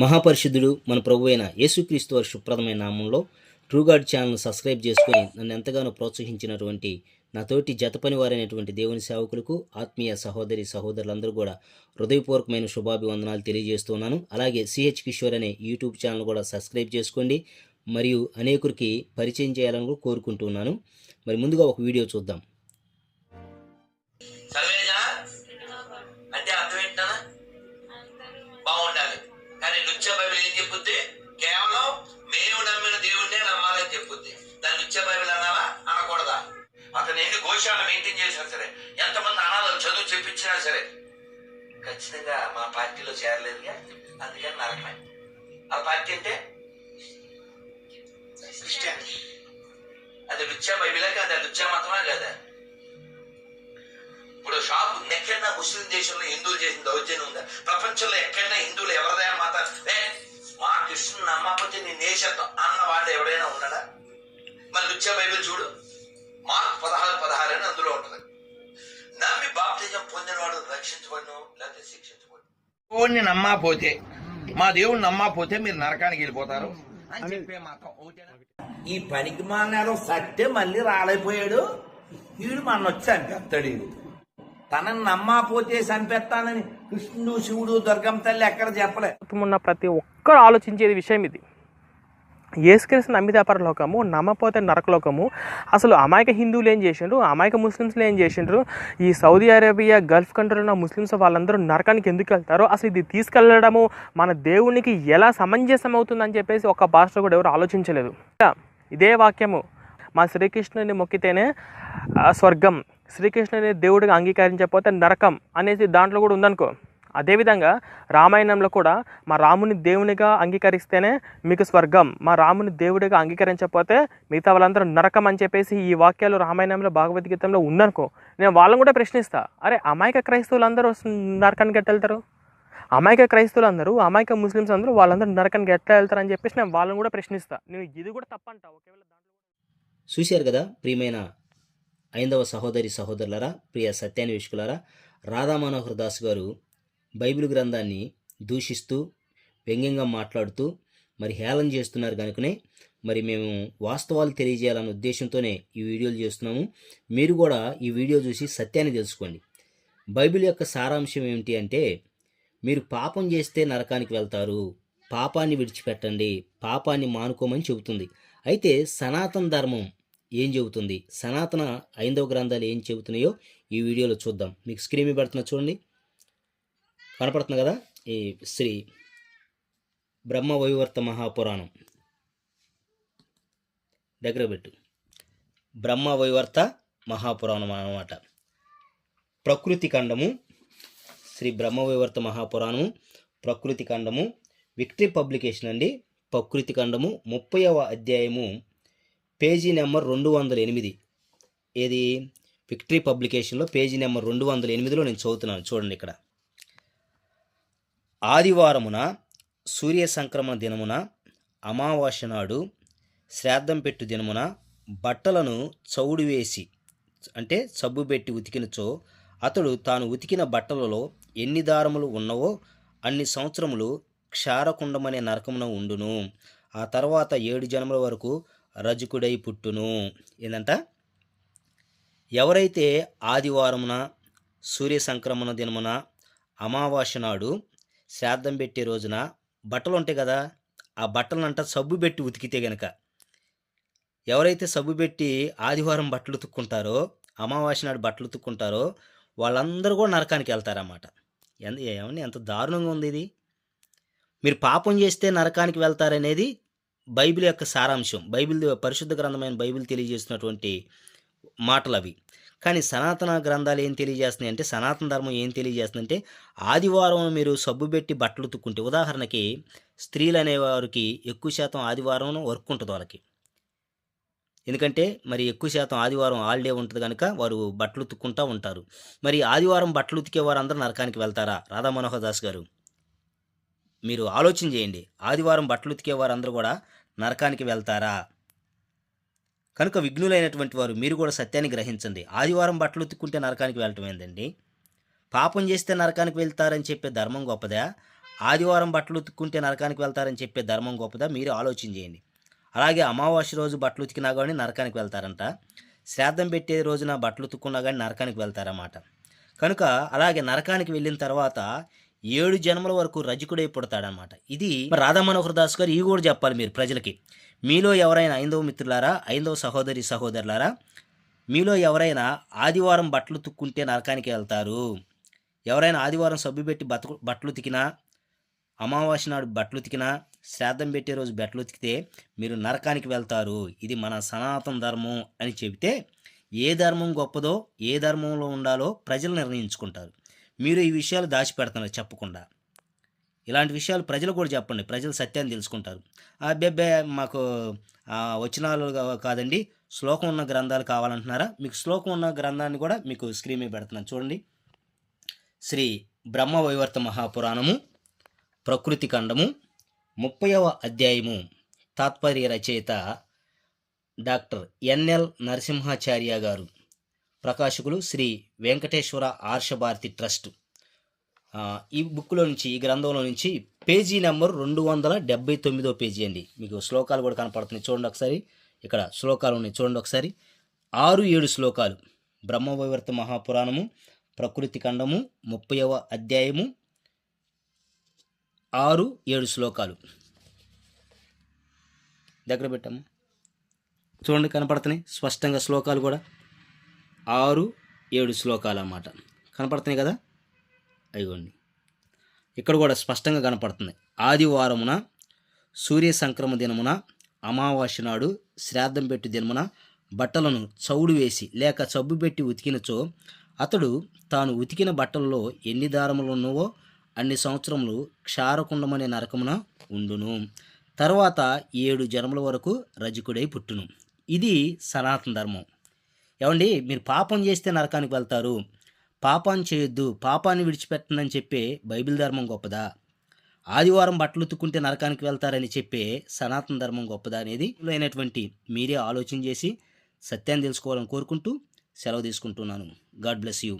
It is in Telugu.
మహాపరిషుద్ధుడు మన ప్రభు అయిన యేసుక్రీస్తు వారి శుభ్రదమైన నామంలో ట్రూగాడ్ ఛానల్ సబ్స్క్రైబ్ చేసుకొని నన్ను ఎంతగానో ప్రోత్సహించినటువంటి నా తోటి జతపని వారైనటువంటి దేవుని సేవకులకు ఆత్మీయ సహోదరి సహోదరులందరూ కూడా హృదయపూర్వకమైన శుభాభివందనాలు తెలియజేస్తున్నాను అలాగే సిహెచ్ కిషోర్ అనే యూట్యూబ్ ఛానల్ కూడా సబ్స్క్రైబ్ చేసుకోండి. మరియు అనేకురికి పరిచయం చేయాలని కూడా కోరుకుంటున్నాను మరి ముందుగా ఒక వీడియో చూద్దాం. పాఠశాల మెయింటైన్ చేసినా సరే ఎంతమంది అనాథలు చదువు చెప్పించినా సరే ఖచ్చితంగా మా పార్టీలో చేరలేదుగా. అందుకని నరకమే ఆ పార్టీ అంటే క్రిస్టియానిటీ అది లుచ్చా బైబిలే కాదా? లుచ్చా మతమే కదా? ఇప్పుడు షాపు ఎక్కడైనా ముస్లిం దేశంలో హిందువులు చేసిన దౌర్జన్యం ఉందా? ప్రపంచంలో ఎక్కడైనా హిందువులు ఎవరిదైనా మాత మా కృష్ణుని నమ్మకపోతే నీ నేషత్వం అన్న వాడు ఎవడైనా ఉన్నాడా? మరి లుచ్చా బైబిల్ చూడు. మార్క్ పదహారు పదహారు అని అందులో ఉంటుంది. నమ్మి బాప్తిజం పొందినవాడు రక్షించబడును లేకపోతే శిక్షించబడు దేవుణ్ణి నమ్మకపోతే మా దేవుణ్ణి నమ్మకపోతే మీరు నరకానికి వెళ్ళిపోతారు. అని చెప్పే మతం ఒకటేనా ఈ పనికి మానాడు సత్తే మళ్ళీ రాలైపోయాడు వీడు మన వచ్చి చంపేస్తాడు వీడు తనని నమ్మకపోతే చంపేస్తానని కృష్ణుడు శివుడు దుర్గమ్మ తల్లి ఎక్కడ చెప్పలే. ఉన్న ప్రతి ఒక్కరు ఆలోచించేది విషయం ఇది. ఏసుక్రీస్తు నమ్మితే పరలోకము నమ్మపోతే నరకలోకము. అసలు అమాయక హిందువులు ఏం చేసిండ్రు? అమాయక ముస్లిమ్స్లు ఏం చేసిండ్రు? ఈ సౌదీ అరేబియా గల్ఫ్ కంట్రీలో ఉన్న ముస్లిమ్స్ వాళ్ళందరూ నరకానికి ఎందుకు వెళ్తారో? అసలు ఇది తీసుకెళ్ళడము మన దేవునికి ఎలా సమంజసం అవుతుందని చెప్పేసి ఒక భాష కూడా ఎవరు ఆలోచించలేదు. ఇదే వాక్యము. మా శ్రీకృష్ణుని మొక్కితేనే స్వర్గం. శ్రీకృష్ణుని దేవుడిగా అంగీకరించకపోతే నరకం అనేసి దాంట్లో కూడా ఉందనుకో. అదేవిధంగా రామాయణంలో కూడా మా రాముని దేవునిగా అంగీకరిస్తేనే మీకు స్వర్గం. మా రాముని దేవుడిగా అంగీకరించకపోతే మిగతా వాళ్ళందరూ నరకం అని చెప్పేసి ఈ వాక్యాలు రామాయణంలో భగవద్గీతంలో ఉందనుకో నేను వాళ్ళని కూడా ప్రశ్నిస్తా. అరే అమాయక క్రైస్తవులందరూ నరకానికి ఎట్లా వెళ్తారు అమాయక క్రైస్తవులు అందరూ అమాయక ముస్లిమ్స్ అందరూ వాళ్ళందరూ నరకానికి ఎట్లా వెళ్తారు అని చెప్పేసి నేను వాళ్ళని కూడా ప్రశ్నిస్తా. నేను ఇది కూడా తప్పంటా. ఒకవేళ చూశారు కదా ప్రియమైన ఐందవ సహోదరి సహోదరులరా ప్రియ సత్యాన్వేషకులారా రాధా మనోహర్ దాస్ గారు బైబిల్ గ్రంథాన్ని దూషిస్తూ వ్యంగ్యంగా మాట్లాడుతూ మరి హేళన చేస్తున్నారు కనుకనే మరి మేము వాస్తవాలు తెలియజేయాలన్న ఉద్దేశంతోనే ఈ వీడియోలు చేస్తున్నాము. మీరు కూడా ఈ వీడియో చూసి సత్యాన్ని తెలుసుకోండి. బైబిల్ యొక్క సారాంశం ఏమిటి అంటే మీరు పాపం చేస్తే నరకానికి వెళ్తారు పాపాన్ని విడిచిపెట్టండి పాపాన్ని మానుకోమని చెబుతుంది. అయితే సనాతన ధర్మం ఏం చెబుతుంది? సనాతన ఐందవ గ్రంథాలు ఏం చెబుతున్నాయో ఈ వీడియోలో చూద్దాం. మీకు స్క్రీన్ పెడుతున్నా చూడండి. కనపడుతుంది కదా? ఈ శ్రీ బ్రహ్మ వైవర్త మహాపురాణం. దగ్గర పెట్టు. బ్రహ్మ వైవర్త మహాపురాణం అన్నమాట. ప్రకృతి ఖండము శ్రీ బ్రహ్మ వైవర్త మహాపురాణము ప్రకృతి ఖండము విక్టరీ పబ్లికేషన్ అండి. ప్రకృతి ఖండము ముప్పైవ అధ్యాయము పేజీ నెంబర్ రెండు వందల ఎనిమిది. ఏది? విక్టరీ పబ్లికేషన్లో పేజీ నెంబర్ రెండు వందల ఎనిమిదిలో నేను చదువుతున్నాను. చూడండి ఇక్కడ. ఆదివారమున సూర్య సంక్రమణ దినమున అమావాస్య నాడు శ్రాద్ధం పెట్టు దినమున బట్టలను చౌడు వేసి అంటే సబ్బు పెట్టి ఉతికినచో అతడు తాను ఉతికిన బట్టలలో ఎన్ని దారములు ఉన్నవో అన్ని సంవత్సరములు క్షారకుండమనే నరకమున ఉండును. ఆ తర్వాత ఏడు జన్మల వరకు రజకుడై పుట్టును. ఏంటంట ఎవరైతే ఆదివారమున సూర్య సంక్రమణ దినమున అమావాస్య నాడు శ్రాద్ధం పెట్టే రోజున బట్టలు ఉంటాయి కదా ఆ బట్టలనంట సబ్బు పెట్టి ఉతికితే గనక. ఎవరైతే సబ్బు పెట్టి ఆదివారం బట్టలు ఉతుక్కుంటారో అమావాస్య నాడు బట్టలు ఉతుక్కుంటారో వాళ్ళందరూ కూడా నరకానికి వెళ్తారన్నమాట. ఎంత ఏమని ఎంత దారుణంగా ఉంది ఇది? మీరు పాపం చేస్తే నరకానికి వెళ్తారనేది బైబిల్ యొక్క సారాంశం. బైబిల్ పరిశుద్ధ గ్రంథమైన బైబిల్ తెలియజేస్తున్నటువంటి మాటలు అవి కానీ సనాతన గ్రంథాలు ఏం తెలియజేస్తున్నాయి అంటే సనాతన ధర్మం ఏం తెలియజేస్తుందంటే ఆదివారం మీరు సబ్బు పెట్టి బట్టలు ఉతుక్కుంటే ఉదాహరణకి స్త్రీలు అనేవారికి ఎక్కువ శాతం ఆదివారం వర్క్ ఉంటుంది వాళ్ళకి. ఎందుకంటే మరి ఎక్కువ శాతం ఆదివారం హాలిడే ఉంటుంది కనుక వారు బట్టలు ఉతుక్కుంటూ ఉంటారు. మరి ఆదివారం బట్టలు ఉతికే వారందరూ నరకానికి వెళ్తారా? రాధా మనోహర్ దాస్ గారు. మీరు ఆలోచన చేయండి. ఆదివారం బట్టలు ఉతికే వారందరూ కూడా నరకానికి వెళ్తారా? కనుక విఘ్నులైనటువంటి వారు మీరు కూడా సత్యాన్ని గ్రహించండి. ఆదివారం బట్టలు ఉతుక్కుంటే నరకానికి వెళ్ళటం ఏందండి? పాపం చేస్తే నరకానికి వెళ్తారని చెప్పే ధర్మం గొప్పదా? ఆదివారం బట్టలు ఉతుక్కుంటే నరకానికి వెళ్తారని చెప్పే ధర్మం గొప్పదా? మీరు ఆలోచన చేయండి. అలాగే అమావాస్య రోజు బట్టలు ఉతికినా కానీ నరకానికి వెళ్తారంట. శ్రాద్ధం పెట్టే రోజున బట్టలు ఉతుక్కున్నా కానీ నరకానికి వెళ్తారన్నమాట. కనుక అలాగే నరకానికి వెళ్ళిన తర్వాత ఏడు జన్మల వరకు రజకుడై పుడతాడనమాట ఇది రాధా మనోహర్ దాస్ గారు ఇవి కూడా చెప్పాలి మీరు ప్రజలకి. మీలో ఎవరైనా ఐందవ మిత్రులారా ఐందవ సహోదరి సహోదరులారా మీలో ఎవరైనా ఆదివారం బట్టలు తుక్కుంటే నరకానికి వెళ్తారు. ఎవరైనా ఆదివారం సబ్బు పెట్టి బతకు బట్టలు ఉతికినా అమావాస్య నాడు బట్టలు ఉతికినా శ్రాద్ధం పెట్టే రోజు బట్టలు ఉతికితే మీరు నరకానికి వెళ్తారు. ఇది మన సనాతన ధర్మం అని చెబితే ఏ ధర్మం గొప్పదో ఏ ధర్మంలో ఉండాలో ప్రజలు నిర్ణయించుకుంటారు. మీరు ఈ విషయాలు దాచిపెడుతున్నారు చెప్పకుండా. ఇలాంటి విషయాలు ప్రజలు కూడా చెప్పండి. ప్రజలు సత్యాన్ని తెలుసుకుంటారు. అబ్బెబ్బే మాకు వచనాలు కాదండి. శ్లోకం ఉన్న గ్రంథాలు కావాలంటున్నారా? మీకు శ్లోకం ఉన్న గ్రంథాన్ని కూడా మీకు స్క్రీన్ మీద పెడుతున్నాను. చూడండి. శ్రీ బ్రహ్మ వైవర్త మహాపురాణము ప్రకృతి ఖండము ముప్పైవ అధ్యాయము తాత్పర్య రచయిత డాక్టర్ ఎన్ఎల్ నరసింహాచార్య గారు. ప్రకాశకులు శ్రీ వెంకటేశ్వర ఆర్షభారతి ట్రస్ట్. ఈ బుక్లో నుంచి ఈ గ్రంథంలో నుంచి పేజీ నెంబర్ రెండు వందల డెబ్బై తొమ్మిదో పేజీ అండి. మీకు శ్లోకాలు కూడా కనపడుతున్నాయి. చూడండి ఒకసారి. ఇక్కడ శ్లోకాలు ఉన్నాయి. చూడండి ఒకసారి. ఆరు ఏడు శ్లోకాలు. బ్రహ్మవైవర్త మహాపురాణము ప్రకృతి ఖండము ముప్పైవ అధ్యాయము ఆరు ఏడు శ్లోకాలు. దగ్గర పెట్టాము చూడండి కనపడుతున్నాయి. స్పష్టంగా శ్లోకాలు కూడా. ఆరు ఏడు శ్లోకాలు అన్నమాట కనపడుతున్నాయి కదా? అయ్యోండి ఇక్కడ కూడా స్పష్టంగా కనపడుతుంది ఆదివారమున సూర్య సంక్రమ దినమున అమావాస్య నాడు శ్రాద్ధం పెట్టి దినమున బట్టలను చౌడు వేసి లేక చబ్బు పెట్టి ఉతికినచో అతడు తాను ఉతికిన బట్టలలో ఎన్ని దారములు ఉన్నవో అన్ని సంవత్సరములు క్షారకుండమనే నరకమున ఉండును. తర్వాత ఏడు జన్మల వరకు రజకుడై పుట్టును. ఇది సనాతన ధర్మం. ఏమండి మీరు పాపం చేస్తే నరకానికి వెళ్తారు. పాపాన్ని చేయొద్దు పాపాన్ని విడిచిపెట్టనని చెప్పే బైబిల్ ధర్మం గొప్పదా? ఆదివారం బట్టలు ఉతుక్కుంటే నరకానికి వెళ్తారని చెప్పే సనాతన ధర్మం గొప్పదా అనేది అయినటువంటి మీరే ఆలోచన చేసి సత్యాన్ని తెలుసుకోవాలని కోరుకుంటూ సెలవు తీసుకుంటున్నాను. God bless you.